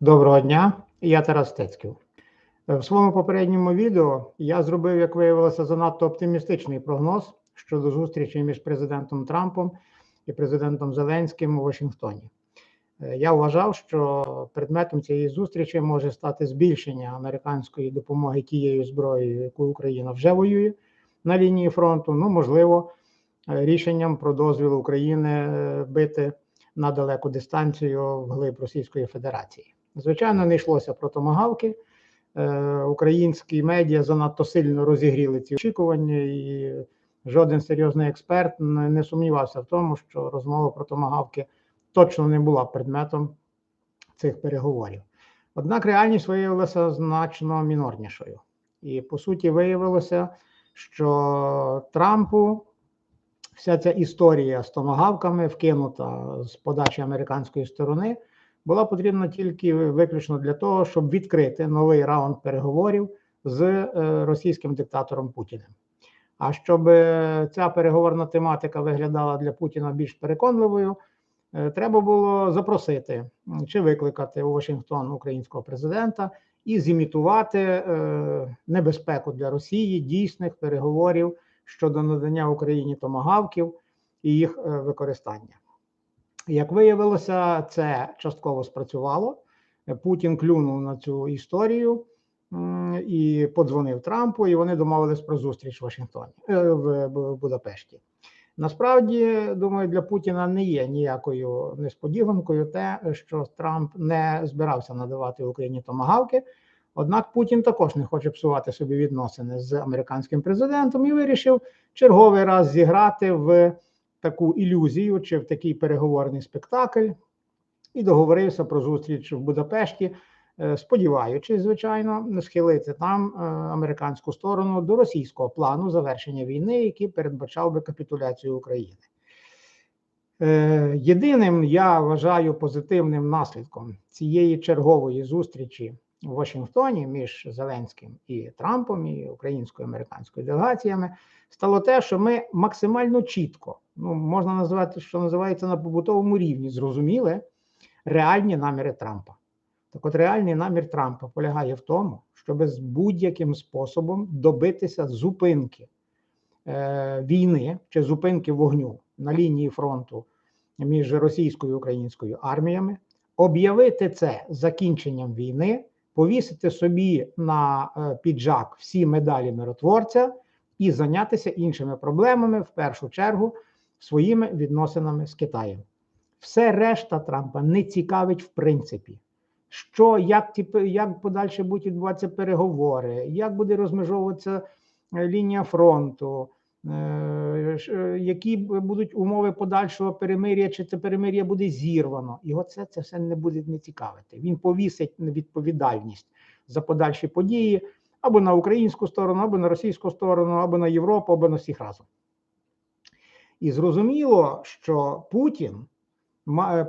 Доброго дня, я Тарас Стецьків. В своєму попередньому відео я зробив, як виявилося, занадто оптимістичний прогноз щодо зустрічі між президентом Трампом і президентом Зеленським у Вашингтоні. Я вважав, що предметом цієї зустрічі може стати збільшення американської допомоги тією зброєю, яку Україна вже воює на лінії фронту. Ну, можливо, рішенням про дозвіл України е, бити на далеку дистанцію вглиб Російської Федерації. Звичайно, не йшлося про томагавки. Е, Українські медіа занадто сильно розігріли ці очікування, і жоден серйозний експерт не не сумнівався в тому, що розмова про томагавки точно не була предметом цих переговорів. Однак реальність виявилася значно мінорнішою. І по суті виявилося, що Трампу вся ця історія з томагавками, вкинута з подачі американської сторони, була потрібна тільки виключно для того, щоб відкрити новий раунд переговорів з е, російським диктатором Путіним. А щоб е, ця переговорна тематика виглядала для Путіна більш переконливою, е, треба було запросити чи викликати у Вашингтон українського президента і зімітувати небезпеку для Росії дійсних переговорів щодо надання Україні томагавків і їх використання. Як виявилося, це частково спрацювало. Путін клюнув на цю історію і подзвонив Трампу, і вони домовились про зустріч в Вашингтоні е, в Будапешті. Насправді, думаю, для Путіна не є ніякою несподіванкою те, що Трамп не збирався надавати Україні томагавки. Однак Путін також не хоче псувати собі відносини з американським президентом і вирішив черговий раз зіграти в таку ілюзію чи в такий переговорний спектакль і договорився про зустріч в Будапешті, е, сподіваючись, звичайно, схилити там е, американську сторону до російського плану завершення війни, який передбачав би капітуляцію України. Е, Єдиним я вважаю позитивним наслідком цієї чергової зустрічі в Вашингтоні між Зеленським і Трампом і українською американською делегаціями стало те, що ми максимально чітко, ну можна назвати, що називається на побутовому рівні, зрозуміли реальні наміри Трампа. Так от реальний намір Трампа полягає в тому, щоб з будь-яким способом добитися зупинки е, війни чи зупинки вогню на лінії фронту між російською і українською арміями, об'явити це закінченням війни, повісити собі на е, піджак всі медалі миротворця і зайнятися іншими проблемами, в першу чергу, своїми відносинами з Китаєм. Все решта Трампа не цікавить в принципі. Що, як, як подальше будуть відбуватися переговори, як буде розмежовуватися е, лінія фронту, які будуть умови подальшого перемир'я, чи це перемир'я буде зірвано. Його це, це все не буде не цікавити. Він повісить відповідальність за подальші події або на українську сторону, або на російську сторону, або на Європу, або на всіх разом. І зрозуміло, що Путін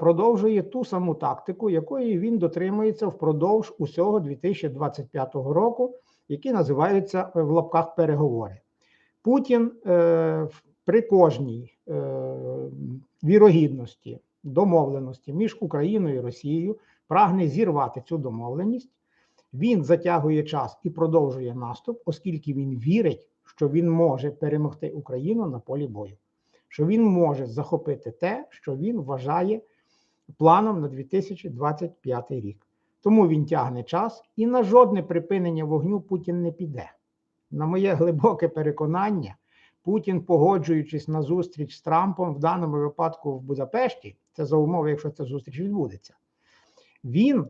продовжує ту саму тактику, якої він дотримується впродовж усього 2025 року, які називаються е, в лапках переговори. Путін е, при кожній е, вірогідності домовленості між Україною і Росією прагне зірвати цю домовленість. Він затягує час і продовжує наступ, оскільки він вірить, що він може перемогти Україну на полі бою, що він може захопити те, що він вважає планом на 2025 рік. Тому він тягне час і на жодне припинення вогню Путін не піде. На моє глибоке переконання, Путін, погоджуючись на зустріч з Трампом, в даному випадку в Будапешті, це за умови, якщо ця зустріч відбудеться, він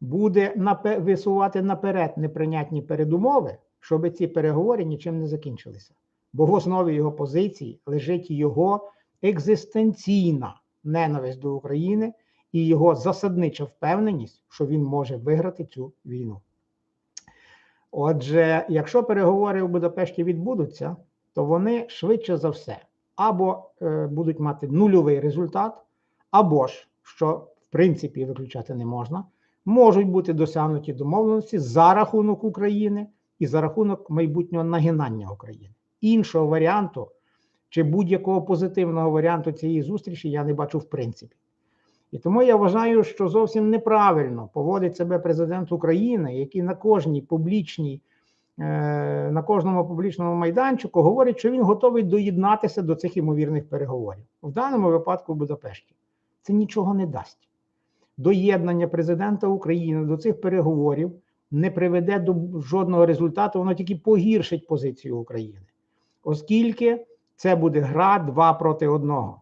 буде висувати наперед неприйнятні передумови, щоб ці переговори нічим не закінчилися. Бо в основі його позиції лежить його екзистенційна ненависть до України і його засаднича впевненість, що він може виграти цю війну. Отже, якщо переговори у Будапешті відбудуться, то вони швидше за все або е, будуть мати нульовий результат, або ж, що в принципі виключати не можна, можуть бути досягнуті домовленості за рахунок України і за рахунок майбутнього нагинання України. Іншого варіанту чи будь-якого позитивного варіанту цієї зустрічі я не бачу в принципі. І тому я вважаю, що зовсім неправильно поводить себе президент України, який на кожній публічній, е, на кожному публічному майданчику говорить, що він готовий доєднатися до цих ймовірних переговорів. В даному випадку в Будапешті. Це нічого не дасть. Доєднання президента України до цих переговорів не приведе до жодного результату, воно тільки погіршить позицію України, оскільки це буде гра два проти одного.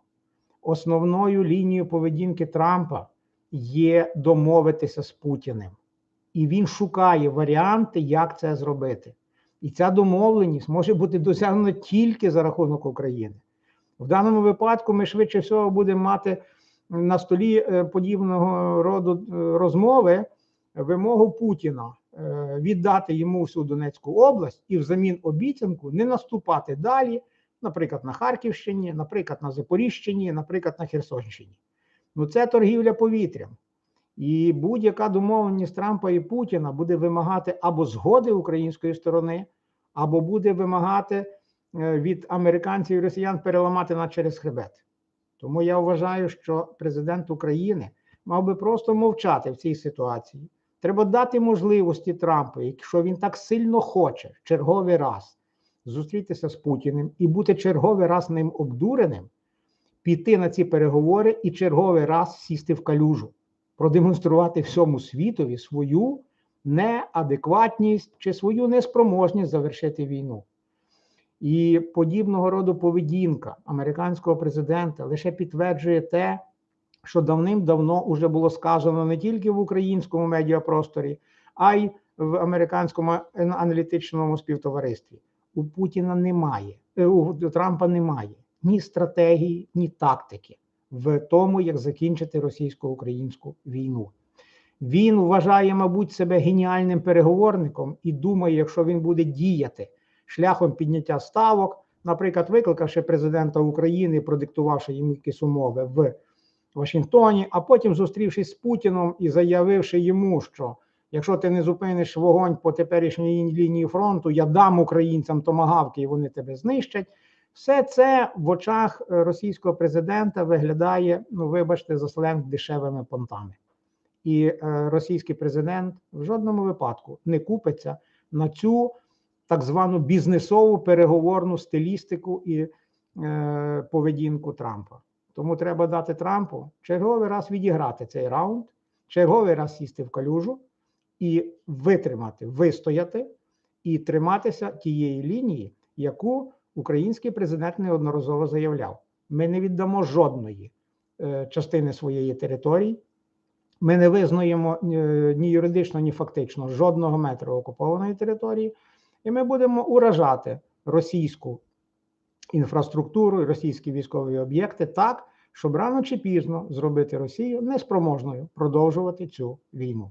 Основною лінією поведінки Трампа є домовитися з Путіним, і він шукає варіанти, як це зробити. І ця домовленість може бути досягнена тільки за рахунок України. В даному випадку ми швидше всього будемо мати на столі е, подібного роду е, розмови вимогу Путіна е, віддати йому всю Донецьку область і взамін обіцянку не наступати далі, наприклад, на Харківщині, наприклад, на Запоріжчині, наприклад, на Херсонщині. Ну це торгівля повітрям. І будь-яка домовленість Трампа і Путіна буде вимагати або згоди української сторони, або буде вимагати е, від американців і росіян переламати на через хребет. Тому я вважаю, що президент України мав би просто мовчати в цій ситуації. Треба дати можливості Трампу, якщо він так сильно хоче в черговий раз зустрітися з Путіним і бути черговий раз ним обдуреним, піти на ці переговори і черговий раз сісти в калюжу, продемонструвати всьому світові свою неадекватність чи свою неспроможність завершити війну. І подібного роду поведінка американського президента лише підтверджує те, що давним-давно вже було сказано не тільки в українському медіапросторі, а й в американському аналітичному співтоваристві. У Путіна немає, е, у Трампа немає ні стратегії, ні тактики в тому, як закінчити російсько-українську війну. Він вважає, мабуть, себе геніальним переговорником і думає, якщо він буде діяти шляхом підняття ставок, наприклад, викликавши президента України, продиктувавши йому якісь умови в Вашингтоні, а потім зустрівшись з Путіном і заявивши йому, що якщо ти не зупиниш вогонь по теперішній лінії фронту, я дам українцям томагавки і вони тебе знищать. Все це в очах е, російського президента виглядає, ну вибачте, за сленг дешевими понтами. І е, російський президент в жодному випадку не купиться на цю так звану бізнесову переговорну стилістику і е, поведінку Трампа. Тому треба дати Трампу черговий раз відіграти цей раунд, черговий раз сісти в калюжу і витримати, вистояти і триматися тієї лінії, яку український президент неодноразово заявляв: ми не віддамо жодної е, частини своєї території. Ми не визнаємо е, ні юридично, ні фактично жодного метра окупованої території, і ми будемо уражати російську інфраструктуру, російські військові об'єкти так, щоб рано чи пізно зробити Росію неспроможною продовжувати цю війну.